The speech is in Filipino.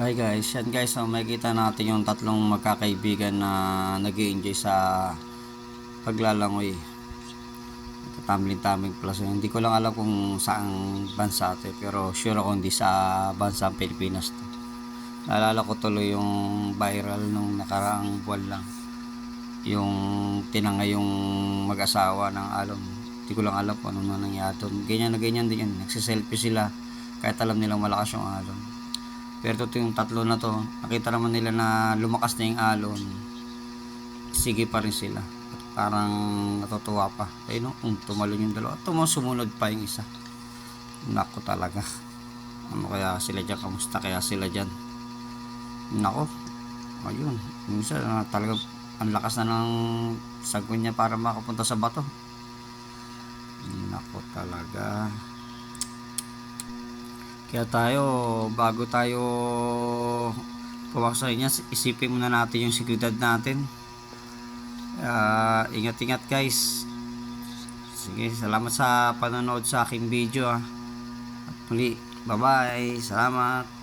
Hi guys, yan guys, so makikita natin yung tatlong magkakaibigan na nag enjoy sa paglalangoy. Tamling-tamling plus. Hindi ko lang alam kung saang bansa ito, pero sure ako hindi sa bansa Pilipinas to. Naalala ko tuloy yung viral nung nakaraang buwan lang. Yung tinangay yung mag-asawa ng alon. Hindi ko lang alam kung ano na nangyari doon. Ganyan na ganyan din yan. Nagsiselfie sila kahit alam nilang malakas yung alon. Pero ito yung tatlo na to, nakita naman nila na lumakas na yung alon. Sige pa rin sila. At parang natutuwa pa. Ayun no, kung tumalon yung dalawa. Tumo sumunod pa yung isa. Nako talaga. Ano kaya sila dyan? Kamusta kaya sila dyan? Nako. Ayun. Isa na talaga ang lakas na ng sagon niya para makapunta sa bato. Nako talaga. Kaya tayo, bago tayo pumasok sa inyo, isipin muna natin yung seguridad natin. Ah, ingat-ingat guys. Sige, salamat sa panonood sa aking video. ah. At muli, bye-bye. Salamat.